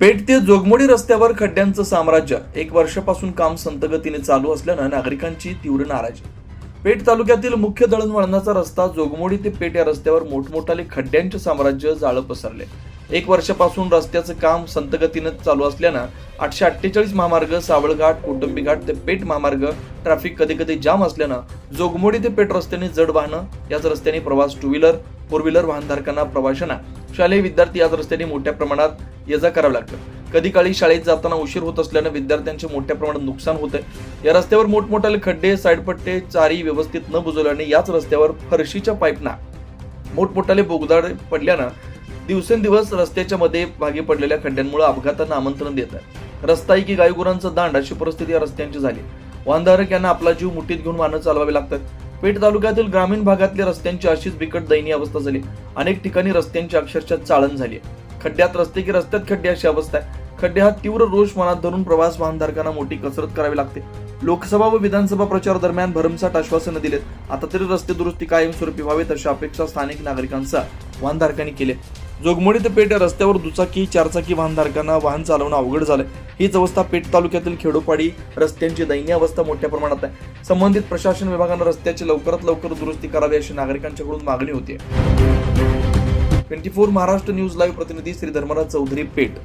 पेठ ते जोगमोडी रस्त्यावर खड्ड्यांचं साम्राज्य. एक वर्षापासून काम संतगतीने चालू असल्यानं नागरिकांची तीव्र नाराजी. पेठ तालुक्यातील मुख्य दळणवळणाचा रस्ता जोगमोडी ते पेठ या रस्त्यावर मोठमोठाले खड्ड्यांचे साम्राज्य जाळं पसरले. एक वर्षापासून रस्त्याचं काम संतगतीनं चालू असल्यानं आठशे अठ्ठेचाळीस महामार्ग सावळघाट कौटुंबी घाट ते पेठ महामार्ग ट्रॅफिक कधी कधी जाम असल्यानं जोगमोडी ते पेठ रस्त्याने जड वाहनं याच रस्त्याने प्रवास टू व्हीलर फोर व्हीलर वाहनधारकांना प्रवाशांना. शालेय विद्यार्थी याच रस्त्याने मोठ्या प्रमाणात ये जा करावं लागतं. कधी काळी शाळेत जाताना उशीर होत असल्यानं विद्यार्थ्यांचे मोठ्या प्रमाणात नुकसान होत आहे या रस्त्यावर मोठमोठाले खड्डे साईडपट्टे चारी व्यवस्थित न बुजवल्याने याच रस्त्यावर फरशीच्या पाईपना मोठमोठाले बोगदाड पडल्यानं दिवसेंदिवस रस्त्याच्या मध्ये भागी पडलेल्या खड्ड्यांमुळे अपघातांना आमंत्रण देत आहे रस्ता की गायगुरांचा दांड अशी परिस्थिती या रस्त्यांची झाली. वाहनधारक यांना आपला जीव मुठीत घेऊन वाहनं चालवावे लागतात. पेठ तालुक्यातील ग्रामीण भागातल्या रस्त्यांची अशीच बिकट दयनीय अवस्था झाली. अनेक ठिकाणी रस्त्यांची अक्षरशः चाळण झाली. खड्ड्यात रस्ते की रस्त्यात खड्डे अशी अवस्था आहे. खड्डे हा तीव्र रोष मनात धरून प्रवास वाहनधारकांना मोठी कसरत करावी लागते. लोकसभा व विधानसभा प्रचार दरम्यान भरमसाठ आश्वासनं दिलेत. आता तरी रस्ते दुरुस्ती कायमस्वरूपी व्हावेत अशा अपेक्षा स्थानिक नागरिकांचा वाहनधारकांनी केले जोगमोडी ते पेठ या रस्त्यावर दुचाकी चारचाकी वाहनधारकांना वाहन चालवणं अवघड झालं हीच अवस्था पेठ तालुक्यातील खेडोपाडी रस्त्यांची दयनीय अवस्था मोठ्या प्रमाणात आहे. संबंधित प्रशासन विभागानं रस्त्याची लवकरात लवकर दुरुस्ती करावी अशी नागरिकांच्याकडून मागणी होती twenty four Maharashtra news live प्रतिनिधी श्री धर्मराज चौधरी पेठ.